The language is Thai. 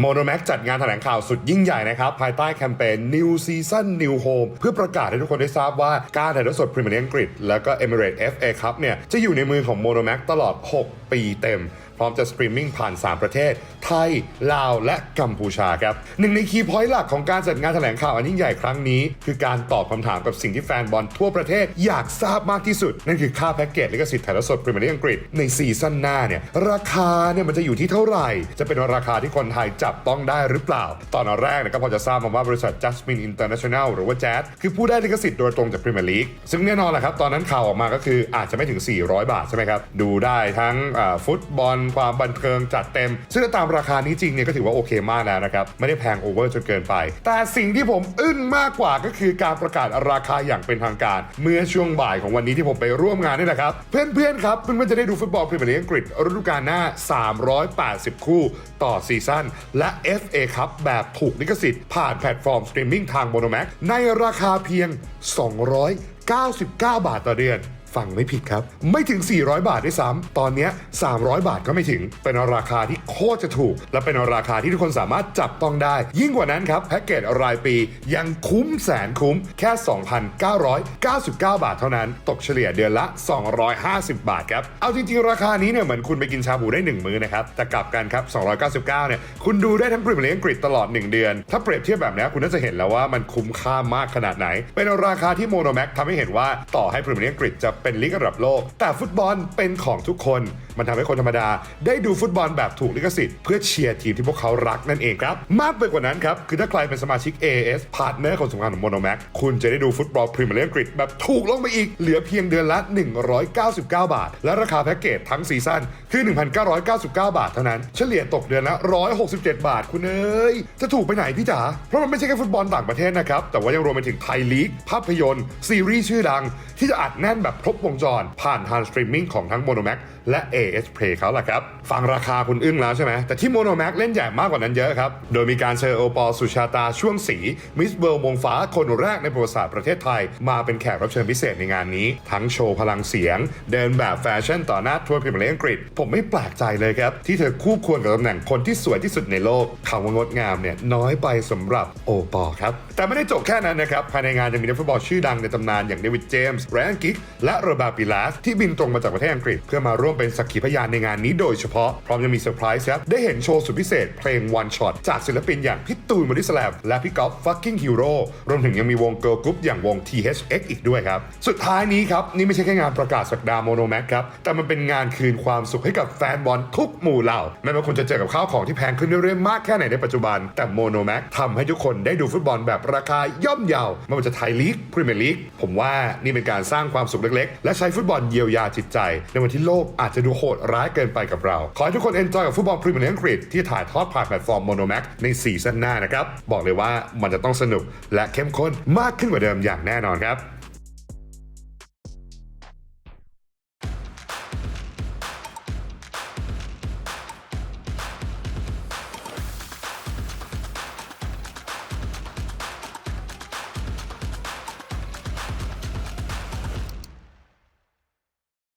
โมโนแม็กจัดงานแถลงข่าวสุดยิ่งใหญ่นะครับ ภายใต้แคมเปญ New Season New Home เพื่อประกาศให้ทุกคนได้ทราบว่า การถ่ายทอดสดพรีเมียร์ลีกอังกฤษ แล้วก็ Emirates FA Cup เนี่ยจะอยู่ในมือของโมโนแม็กตลอด 6 ปีเต็ม พร้อมจะสตรีมมิ่งผ่าน 3 ประเทศ ไทย ลาว และกัมพูชาครับหนึ่งในคีย์พอยต์หลักของการจัดงานแถลงข่าวอันยิ่งใหญ่ครั้งนี้ คือการตอบคำถามกับสิ่งที่แฟนบอลทั่วประเทศอยากทราบมากที่สุด นั่นคือค่าแพ็กเกจลิขสิทธิ์ถ่ายทอดสดพรีเมียร์ลีกอังกฤษในซีซั่นหน้าเนี่ยราคาเนี่ยมันจะอยู่ที่เท่าไหร่ จะเป็นราคาที่คนไทยจับต้องได้หรือเปล่า ตอนแรกเนี่ยก็พอจะทราบมาว่าบริษัท Jasmine International หรือว่า Jazz คือผู้ได้ลิขสิทธิ์โดยตรงจากพรีเมียร์ลีกซึ่งแน่นอนแหละครับตอนนั้นข่าวออกมาก็คืออาจจะไม่ถึง 400 บาทใช่ไหมครับดูได้ทั้งฟุตบอลความบันเทิงจัดเต็ม ซึ่งตามราคานี้จริงเนี่ยก็ถือว่าโอเคมากแล้วนะครับ ไม่ได้แพงโอเวอร์จนเกินไป แต่สิ่งที่ผมอึ้งมากกว่าก็คือการประกาศราคาอย่างเป็นทางการ เมื่อช่วงบ่ายของวันนี้ที่ผมไปร่วมงานนี่แหละครับ เพื่อนๆครับเพื่อนๆจะได้ดูฟุตบอลพรีเมียร์ลีกอังกฤษฤดูกาลหน้า 380 คู่ต่อซีซั่นและ FA ครับแบบถูกลิขสิทธิ์ผ่านแพลตฟอร์มสตรีมมิ่งทางโมโนแม็กในราคาเพียง 299 บาทต่อเดือน ฟังไม่ผิดครับ ไม่ถึง 400 บาทด้วยซ้ำตอนนี้300 บาทก็ไม่ถึง เป็นราคาที่โคตรจะถูก และเป็นราคาที่ทุกคนสามารถจับต้องได้ ยิ่งกว่านั้นครับแพ็กเกจรายปียังคุ้มแสนคุ้มแค่ 2,999 บาทเท่านั้น ตกเฉลี่ยเดือนละ 250 บาทครับ เอาจริงๆ ราคานี้เนี่ยเหมือนคุณไปกินชาบูได้ 1 มื้อนะครับ แต่กลับกันครับ 299 เนี่ยคุณดูได้ทั้งพรีเมียร์ลีกอังกฤษตลอด 1 เดือน ถ้าเปรียบเทียบแบบนี้คุณน่าจะเห็นแล้วว่ามันคุ้มค่ามากขนาดไหน เป็นราคาที่โมโนแม็กทำให้เห็นว่าต่อให้พรีเมียร์ลีกอังกฤษจะเป็นลีกระดับโลก แต่ฟุตบอลเป็นของทุกคน มันทำให้คนธรรมดา ได้ดูฟุตบอลแบบถูกลิขสิทธิ์ เพื่อเชียร์ทีมที่พวกเขารักนั่นเองครับ มากไปกว่านั้นครับ คือถ้าใครเป็นสมาชิก AS พาร์ทเนอร์คนสำคัญของโมโนแม็กคุณจะได้ดูฟุตบอลพรีเมียร์ลีกอังกฤษแบบถูกลงไปอีก เหลือเพียงเดือนละ 199 บาท และราคาแพ็กเกจทั้งซีซั่นคือ 1,999 บาทเท่านั้น เฉลี่ยตกเดือนละ 167 บาทคุณเอ้ยจะถูกไปไหนพี่จ๋าเพราะมันไม่ใช่แค่ฟุตบอลต่างประเทศนะครับแต่ว่ายังรวมไปถึงไทยลีกภาพยนตร์ซีรีส์ชื่อดังที่จะอัดแน่นแบบครบวงจร ผ่านทางสตรีมมิ่งของทั้ง Monomax และ AS Play เขาล่ะครับ ฟังราคาคุณอึ้งแล้วใช่ไหม แต่ที่ Monomax เล่นใหญ่มากกว่านั้นเยอะครับ โดยมีการเชิญโอปอลสุชาตาช่วงสีมิสเวิลด์มงฟ้าคนแรกในประวัติศาสตร์ประเทศไทย มาเป็นแขกรับเชิญพิเศษในงานนี้ ทั้งโชว์พลังเสียง เดินแบบแฟชั่นต่อหน้าทัวร์พรีเมียร์ลีกอังกฤษ ผมไม่แปลกใจเลยครับ ที่เธอคู่ควรกับตำแหน่งคนที่สวยที่สุดในโลกคำว่างดงามเนี่ยน้อยไปสำหรับโอปอลครับแต่ไม่ได้จบแค่นั้นนะครับภายในงานยังมีนักฟุตบอลชื่อดังในตำนานอย่างเดวิดเจมส์แรนกิกและโรบร์ตปิลาสที่บินตรงมาจากประเทศอังกฤษ เพื่อมาร่วมเป็นสักขีพยานในงานนี้โดยเฉพาะ พร้อมยังมีเซอร์ไพรส์ครับ ได้เห็นโชว์สุดพิเศษเพลง One Shot จากศิลปินอย่างพี่ตูนบอดี้สแลมและพี่ก๊อฟ fucking hero รวมถึงยังมีวงเกิร์ลกรุ๊ปอย่างวง THX อีกด้วยครับ สุดท้ายนี้ครับ นี่ไม่ใช่แค่งานประกาศสักดาโมโนแม็กครับ แต่มันเป็นงานคืนความสุขให้กับแฟนบอลทุกหมู่เหล่าแม้ว่าคุณจะเจอกับข้าวของที่แพงขึ้นเรื่อยๆมากแค่ไหนในปัจจุบัน แต่โมโนแม็กทำให้ทุกคนได้ดูฟุตบอลแบบราคาย่อมเยาไม่ว่าจะไทยลีกพรีเมียร์ลีกผมว่านี่เป็นการสร้างความสุขเล็กก และใช้ฟุตบอลเยียวยาจิตใจ ในวันที่โลกอาจจะดูโหดร้ายเกินไปกับเรา ขอให้ทุกคนเอนจอยกับฟุตบอลพรีเมียร์ลีกอังกฤษที่ถ่ายทอดผ่านแพลตฟอร์มโมโนแม็กในซีซั่นหน้านะครับบอกเลยว่ามันจะต้องสนุกและเข้มข้นมากขึ้นกว่าเดิมอย่างแน่นอนครับ